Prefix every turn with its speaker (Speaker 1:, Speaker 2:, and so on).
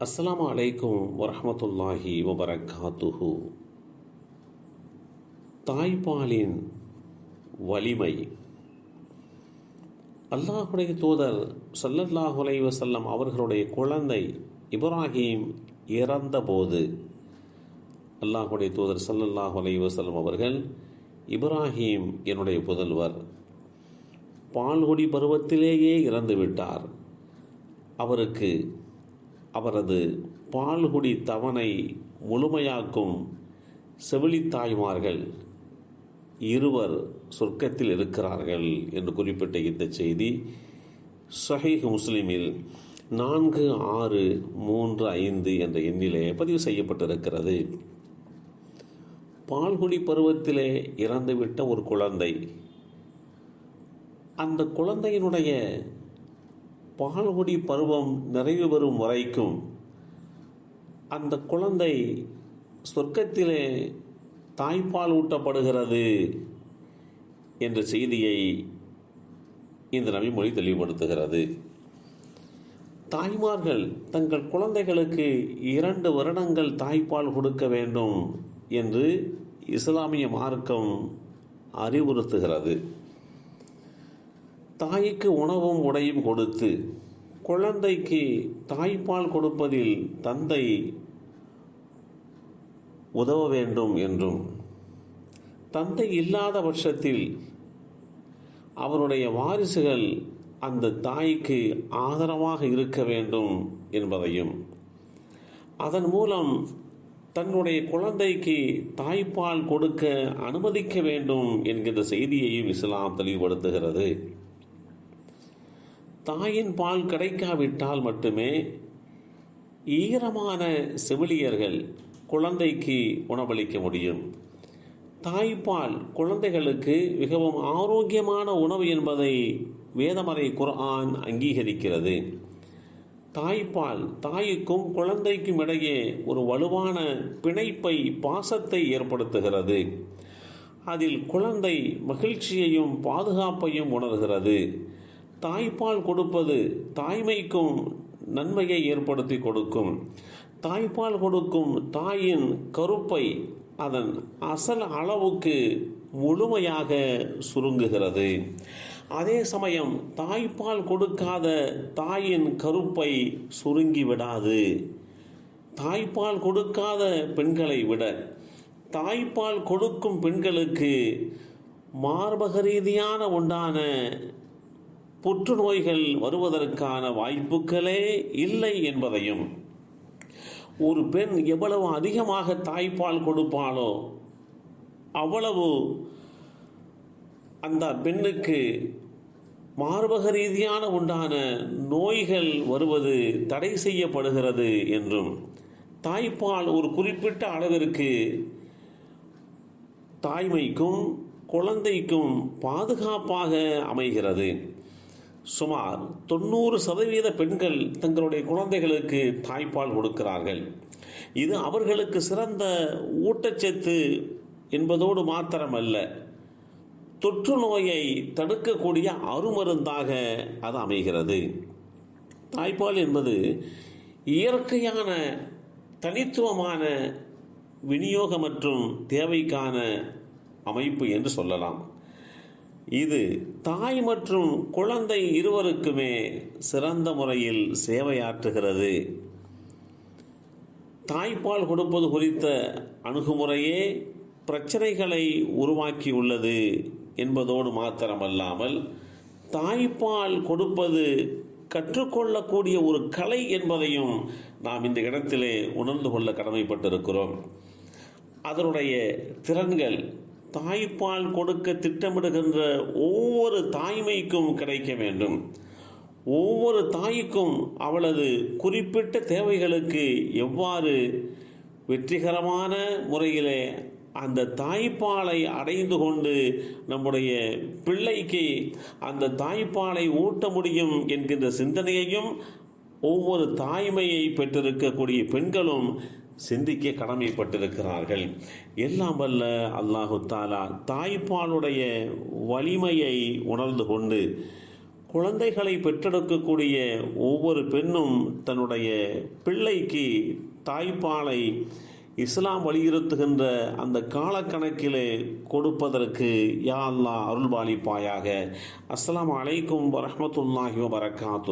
Speaker 1: அஸ்லாம் அலைக்கும் வரமத்துல்லாஹி வபரகாத்துஹு. தாய்ப்பாலின் வலிமை. அல்லாஹுடைய தூதர் சல்லல்லாஹ் வசல்லம் அவர்களுடைய குழந்தை இப்ராஹிம் இறந்தபோது அல்லாஹுடைய தூதர் சல்லல்லாஹ் வசல்லம் அவர்கள் இப்ராஹீம் என்னுடைய புதல்வர் பால்குடி பருவத்திலேயே இறந்து விட்டார் அவருக்கு அவரது பால்குடி தவணை முழுமையாக்கும் செவிலித்தாய்மார்கள் இருவர் சொர்க்கத்தில் இருக்கிறார்கள் என்று குறிப்பிட்ட இந்த செய்தி சஹீஹ் முஸ்லிமில் நான்கு ஆறு மூன்று ஐந்து என்ற எண்ணிலே பதிவு செய்யப்பட்டிருக்கிறது. பால்குடி பருவத்திலே இறந்துவிட்ட ஒரு குழந்தை. அந்த குழந்தையினுடைய பால்குடி பருவம் நிறைவு பெறும் வரைக்கும் அந்த குழந்தை சொர்க்கத்திலே தாய்ப்பால் ஊட்டப்படுகிறது என்ற செய்தியை இந்த நபிமொழி தெளிவுபடுத்துகிறது. தாய்மார்கள் தங்கள் குழந்தைகளுக்கு இரண்டு வருடங்கள் தாய்ப்பால் கொடுக்க வேண்டும் என்று இஸ்லாமிய மார்க்கம் அறிவுறுத்துகிறது. தாய்க்கு உணவும் உடையும் கொடுத்து குழந்தைக்கு தாய்ப்பால் கொடுப்பதில் தந்தை உதவ வேண்டும் என்றும் தந்தை இல்லாத பட்சத்தில் அவருடைய வாரிசுகள் அந்த தாய்க்கு ஆதரவாக இருக்க வேண்டும் என்பதையும் அதன் மூலம் தன்னுடைய குழந்தைக்கு தாய்ப்பால் கொடுக்க அனுமதிக்க வேண்டும் என்கின்ற செய்தியையும் இஸ்லாம் தெளிவுபடுத்துகிறது. தாயின் பால் கிடைக்காவிட்டால் மட்டுமே ஈரமான செவிலியர்கள் குழந்தைக்கு உணவளிக்க முடியும். தாய்ப்பால் குழந்தைகளுக்கு மிகவும் ஆரோக்கியமான உணவு என்பதை வேதமறை குர்ஆன் அங்கீகரிக்கிறது. தாய்ப்பால் தாய்க்கும் குழந்தைக்கும் இடையே ஒரு வலுவான பிணைப்பை பாசத்தை ஏற்படுத்துகிறது. அதில் குழந்தை மகிழ்ச்சியையும் பாதுகாப்பையும் உணர்கிறது. தாய்ப்பால் கொடுப்பது தாய்மைக்கும் நன்மையை ஏற்படுத்தி கொடுக்கும். தாய்ப்பால் கொடுக்கும் தாயின் கருப்பை அதன் அசல் அளவுக்கு முழுமையாக சுருங்குகிறது. அதே சமயம் தாய்ப்பால் கொடுக்காத தாயின் கருப்பை சுருங்கி விடாது. தாய்ப்பால் கொடுக்காத பெண்களை விட தாய்ப்பால் கொடுக்கும் பெண்களுக்கு மார்பக ரீதியான உண்டான புற்றுநோய்கள் வருவதற்கான வாய்ப்புகளே இல்லை என்பதையும் ஒரு பெண் எவ்வளவு அதிகமாக தாய்ப்பால் கொடுப்பாளோ அவ்வளவு அந்த பெண்ணுக்கு மார்பக ரீதியான உண்டான நோய்கள் வருவது தடை செய்யப்படுகிறது என்றும் தாய்ப்பால் ஒரு குறிப்பிட்ட அளவிற்கு தாய்மைக்கும் குழந்தைக்கும் பாதுகாப்பாக அமைகிறது. சுமார் தொண்ணூறு சதவீத பெண்கள் தங்களுடைய குழந்தைகளுக்கு தாய்ப்பால் கொடுக்கிறார்கள். இது அவர்களுக்கு சிறந்த ஊட்டச்சத்து என்பதோடு மாத்திரமல்ல தொற்று நோயை தடுக்கக்கூடிய அருமருந்தாக அது அமைகிறது. தாய்ப்பால் என்பது இயற்கையான தனித்துவமான விநியோக மற்றும் தேவைக்கான அமைப்பு என்று சொல்லலாம். இது தாய் மற்றும் குழந்தை இருவருக்குமே சிறந்த முறையில் சேவையாற்றுகிறது. தாய்ப்பால் கொடுப்பது குறித்த அணுகுமுறையே பிரச்சனைகளை உருவாக்கியுள்ளது என்பதோடு மாத்திரமல்லாமல் தாய்ப்பால் கொடுப்பது கற்றுக்கொள்ளக்கூடிய ஒரு கலை என்பதையும் நாம் இந்த இடத்திலே உணர்ந்து கொள்ள கடமைப்பட்டிருக்கிறோம். அதனுடைய திறன்கள் தாய்ப்பால் கொடுக்க திட்டமிடுகின்ற ஒவ்வொரு தாய்மைக்கும் கிடைக்க வேண்டும். ஒவ்வொரு தாய்க்கும் அவளது குறிப்பிட்ட தேவைகளுக்கு எவ்வாறு வெற்றிகரமான முறையிலே அந்த தாய்ப்பாலை அடைந்து கொண்டு நம்முடைய பிள்ளைக்கு அந்த தாய்ப்பாலை ஊட்ட முடியும் என்கின்ற சிந்தனையையும் ஒவ்வொரு தாய்மையை பெற்றிருக்கக்கூடிய பெண்களும் சிந்திக்க கடமைப்பட்டிருக்கிறார்கள். எல்லாம் வல்ல அல்லாஹு தாலா தாய்ப்பாலுடைய வலிமையை உணர்ந்து கொண்டு குழந்தைகளை பெற்றெடுக்கக்கூடிய ஒவ்வொரு பெண்ணும் தன்னுடைய பிள்ளைக்கு தாய்ப்பாலை இஸ்லாம் வலியுறுத்துகின்ற அந்த காலக்கணக்கிலே கொடுப்பதற்கு யா அல்லாஹ் அருள்பாலிப்பாயாக அஸ்லாம் அலைக்கும் வரமத்துல்லாஹி வரகாத்து